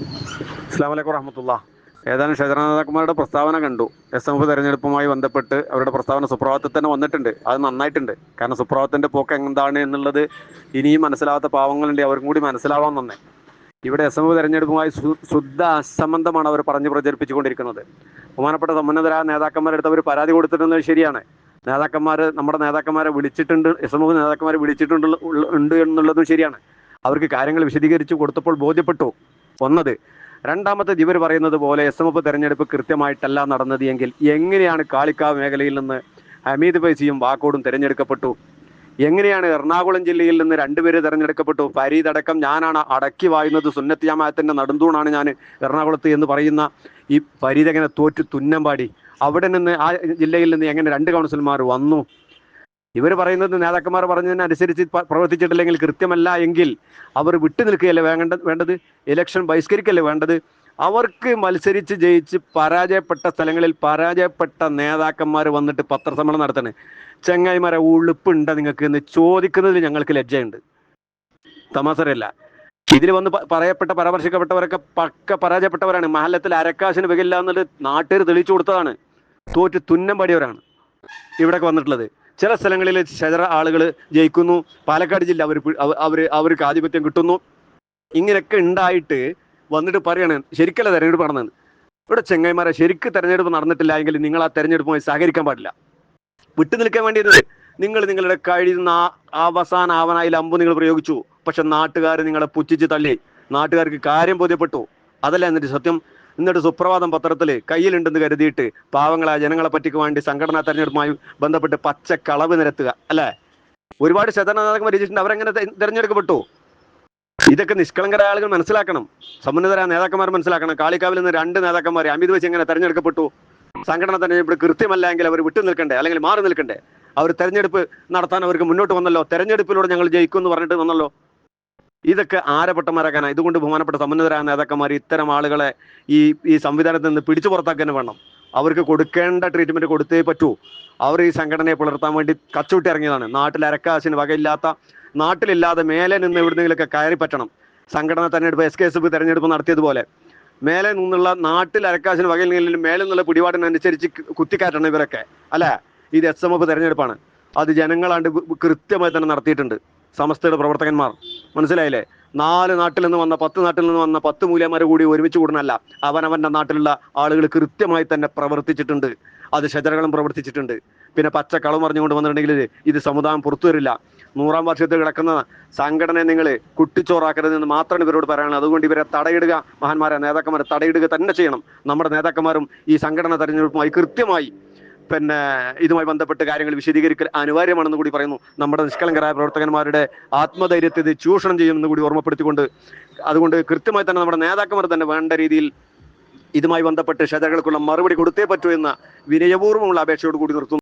അസ്സാം വറഹമത്തുള്ള. ഏതാനും ക്ഷേത്രനാഥകുമാരുടെ പ്രസ്താവന കണ്ടു. എസ് എം എഫ് തെരഞ്ഞെടുപ്പുമായി ബന്ധപ്പെട്ട് അവരുടെ പ്രസ്താവന സുപ്രഭാതത്തിൽ തന്നെ വന്നിട്ടുണ്ട്. അത് നന്നായിട്ടുണ്ട്. കാരണം സുപ്രഭാതത്തിന്റെ പോക്ക് എന്താണ് എന്നുള്ളത് ഇനിയും മനസ്സിലാവാത്ത പാവങ്ങളുണ്ട് അവർക്കും കൂടി മനസ്സിലാവാൻ തന്നെ. ഇവിടെ എസ് എം എഫ് തെരഞ്ഞെടുപ്പുമായി ശുദ്ധ അസംബന്ധമാണ് അവർ പറഞ്ഞു പ്രചരിപ്പിച്ചുകൊണ്ടിരിക്കുന്നത്. ബഹുമാനപ്പെട്ട സമ്മന്നതരായ നേതാക്കന്മാരെടുത്ത് അവർ പരാതി കൊടുത്തിട്ടുള്ളത് ശരിയാണ്. നേതാക്കന്മാർ നമ്മുടെ നേതാക്കന്മാരെ വിളിച്ചിട്ടുണ്ട് എസ് എം എഫ് നേതാക്കന്മാരെ വിളിച്ചിട്ടുണ്ട് ഉണ്ട് എന്നുള്ളതും ശരിയാണ്. അവർക്ക് കാര്യങ്ങൾ വിശദീകരിച്ച് കൊടുത്തപ്പോൾ ബോധ്യപ്പെട്ടു. ഒന്നത് രണ്ടാമത്തെ ഇവർ പറയുന്നത് പോലെ എസ് എം എഫ് തെരഞ്ഞെടുപ്പ് കൃത്യമായിട്ടല്ല നടന്നത് എങ്കിൽ എങ്ങനെയാണ് കാളിക്കാവ് മേഖലയിൽ നിന്ന് ഹമീദ് ഫൈസിയും വാക്കോടും തിരഞ്ഞെടുക്കപ്പെട്ടു? എങ്ങനെയാണ് എറണാകുളം ജില്ലയിൽ നിന്ന് രണ്ടുപേര് തിരഞ്ഞെടുക്കപ്പെട്ടു? ഫരീദ് അടക്കം ഞാനാണ് അടക്കി വായുന്നത് സുന്നത്ത് ജമാഅത്തിന്റെ നടുന്തൂണാണ് ഞാൻ എറണാകുളത്ത് എന്ന് പറയുന്ന ഈ ഫരീദ് എങ്ങനെ തോറ്റു തുന്നമ്പാടി? അവിടെ നിന്ന് ആ ജില്ലയിൽ നിന്ന് എങ്ങനെ രണ്ട് കൗൺസിലർമാർ വന്നു? ഇവർ പറയുന്നത് നേതാക്കന്മാർ പറഞ്ഞതിനനുസരിച്ച് പ്രവർത്തിച്ചിട്ടില്ലെങ്കിൽ കൃത്യമല്ല എങ്കിൽ അവർ വിട്ടു നിൽക്കുകയല്ലേ വേണ്ട വേണ്ടത്? ഇലക്ഷൻ ബഹിഷ്കരിക്കല്ലേ വേണ്ടത്? അവർക്ക് മത്സരിച്ച് ജയിച്ച് പരാജയപ്പെട്ട സ്ഥലങ്ങളിൽ പരാജയപ്പെട്ട നേതാക്കന്മാർ വന്നിട്ട് പത്രസമ്മേളനം നടത്തണേ. ചെങ്ങായിമാരെ ഉളുപ്പുണ്ട നിങ്ങൾക്ക് എന്ന് ചോദിക്കുന്നതിൽ ഞങ്ങൾക്ക് ലജ്ജയുണ്ട്. തമാസരല്ല ഇതിൽ വന്ന് പറയപ്പെട്ട പരാമർശിക്കപ്പെട്ടവരൊക്കെ പക്ക പരാജയപ്പെട്ടവരാണ്. മഹല്ലത്തിൽ അരക്കാശിന് വകില്ല എന്നുള്ളത് നാട്ടുകാർ തെളിയിച്ചു കൊടുത്തതാണ്. തോറ്റ് തുന്നം പാടിയവരാണ്. ഇവിടേക്ക് വന്നിട്ടുള്ളത്. ചില സ്ഥലങ്ങളിൽ ചില ആളുകൾ ജയിക്കുന്നു. പാലക്കാട് ജില്ല അവർ അവർ അവർക്ക് ആധിപത്യം കിട്ടുന്നു. ഇങ്ങനെയൊക്കെ ഉണ്ടായിട്ട് വന്നിട്ട് പറയണേ ശരിക്കല്ല തെരഞ്ഞെടുപ്പ് നടന്നത്. ഇവിടെ ചെങ്ങൈമാരെ ശരിക്ക് തെരഞ്ഞെടുപ്പ് നടന്നിട്ടില്ല എങ്കിൽ നിങ്ങൾ ആ തെരഞ്ഞെടുപ്പുമായി സഹകരിക്കാൻ പാടില്ല. വിട്ടു നിൽക്കാൻ വേണ്ടിയത് നിങ്ങൾ നിങ്ങളുടെ കഴിയുന്ന അവസാന ആവനായി അമ്പ് നിങ്ങൾ പ്രയോഗിച്ചു. പക്ഷെ നാട്ടുകാർ നിങ്ങളെ പുച്ഛിച്ച് തള്ളി. നാട്ടുകാർക്ക് കാര്യം ബോധ്യപ്പെട്ടു. അതല്ല എന്നിട്ട് സത്യം? എന്നിട്ട് സുപ്രഭാതം പത്രത്തിൽ കയ്യിലുണ്ടെന്ന് കരുതിയിട്ട് പാവങ്ങളെ ജനങ്ങളെ പറ്റിക്ക് വേണ്ടി സംഘടനാ തെരഞ്ഞെടുപ്പുമായി ബന്ധപ്പെട്ട് പച്ച കളവ് നിരത്തുക അല്ലേ? ഒരുപാട് ശതമാനം രചിച്ചിട്ടുണ്ട് അവരെങ്ങനെ തെരഞ്ഞെടുക്കപ്പെട്ടു? ഇതൊക്കെ നിഷ്കളങ്കരായ ആളുകൾ മനസ്സിലാക്കണം. സമുന്നതരായ നേതാക്കന്മാർ മനസ്സിലാക്കണം. കാളിക്കാവിൽ നിന്ന് രണ്ട് നേതാക്കന്മാർ അമിത് വെച്ച് എങ്ങനെ തെരഞ്ഞെടുക്കപ്പെട്ടു? സംഘടന തെരഞ്ഞെടുപ്പ് കൃത്യമല്ല എങ്കിൽ അവർ വിട്ടു നിൽക്കണ്ടേ? അല്ലെങ്കിൽ മാറി നിൽക്കണ്ടേ? അവർ തെരഞ്ഞെടുപ്പ് നടത്താൻ അവർക്ക് മുന്നോട്ട് വന്നല്ലോ. തെരഞ്ഞെടുപ്പിലൂടെ ഞങ്ങൾ ജയിക്കും എന്ന് പറഞ്ഞിട്ട് വന്നല്ലോ. ഇതൊക്കെ ആരപ്പെട്ടമാരാക്കാനാ ഇതുകൊണ്ട് ബഹുമാനപ്പെട്ട സമുന്നതരായ നേതാക്കന്മാർ ഇത്തരം ആളുകളെ ഈ ഈ സംവിധാനത്തിൽ നിന്ന് പിടിച്ചു പുറത്താക്കാൻ വേണം. അവർക്ക് കൊടുക്കേണ്ട ട്രീറ്റ്മെന്റ് കൊടുത്തേ പറ്റൂ. അവർ ഈ സംഘടനയെ പുലർത്താൻ വേണ്ടി കച്ചുവിട്ടി ഇറങ്ങിയതാണ്. നാട്ടിൽ അരക്കാശിന് വകയില്ലാത്ത നാട്ടിലില്ലാതെ മേലെ നിന്ന് എവിടുന്നെങ്കിലൊക്കെ കയറി പറ്റണം. സംഘടന തെരഞ്ഞെടുപ്പ് എസ് കെ എസ് എഫ് തെരഞ്ഞെടുപ്പ് നടത്തിയതുപോലെ. മേലെ നിന്നുള്ള നാട്ടിൽ അരക്കാശിന് വകയില്ലെങ്കിലും മേലെ നിന്നുള്ള പിടിപാടിനനുസരിച്ച് കുത്തിക്കാറ്റണം ഇവരൊക്കെ. അല്ലേ? ഇത് എസ് എം എഫ് തെരഞ്ഞെടുപ്പാണ്. അത് ജനങ്ങളാണ്ട് കൃത്യമായി തന്നെ നടത്തിയിട്ടുണ്ട്. സമസ്തയുടെ പ്രവർത്തകന്മാർ. മനസ്സിലായില്ലേ? നാല് നാട്ടിൽ നിന്ന് വന്ന പത്ത് നാട്ടിൽ നിന്ന് വന്ന പത്ത് മൂല്യന്മാരെ കൂടി ഒരുമിച്ച് കൂടണല്ല അവനവന്റെ നാട്ടിലുള്ള ആളുകൾ കൃത്യമായി തന്നെ പ്രവർത്തിച്ചിട്ടുണ്ട്. അത് ഷജറകളും പ്രവർത്തിച്ചിട്ടുണ്ട്. പിന്നെ പച്ച കളവ് പറഞ്ഞുകൊണ്ട് വന്നിട്ടുണ്ടെങ്കിൽ ഇത് സമുദായം പുറത്തു വരില്ല. നൂറാം വർഷത്തിൽ കിടക്കുന്ന സംഘടനയെ നിങ്ങൾ കുട്ടിച്ചോറാക്കരുതെന്ന് മാത്രമാണ് ഇവരോട് പറയാനുള്ളത്. അതുകൊണ്ട് ഇവരെ തടയിടുക മഹാന്മാരെ നേതാക്കന്മാരെ തടയിടുക തന്നെ ചെയ്യണം. നമ്മുടെ നേതാക്കന്മാരും ഈ സംഘടന തെരഞ്ഞെടുപ്പുമായി കൃത്യമായി പിന്നെ ഇതുമായി ബന്ധപ്പെട്ട് കാര്യങ്ങൾ വിശദീകരിക്കൽ അനിവാര്യമാണെന്ന് കൂടി പറയുന്നു. നമ്മുടെ നിഷ്കളങ്കരായ പ്രവർത്തകന്മാരുടെ ആത്മധൈര്യത്തെ ഇത് ചൂഷണം ചെയ്യുമെന്ന് കൂടി ഓർമ്മപ്പെടുത്തിക്കൊണ്ട് അതുകൊണ്ട് കൃത്യമായി തന്നെ നമ്മുടെ നേതാക്കന്മാർ തന്നെ വേണ്ട രീതിയിൽ ഇതുമായി ബന്ധപ്പെട്ട് ശതകൾക്കുള്ള മറുപടി കൊടുത്തേ പറ്റൂ എന്ന വിനയപൂർവമുള്ള അപേക്ഷയോട് കൂടി നിർത്തുന്നു.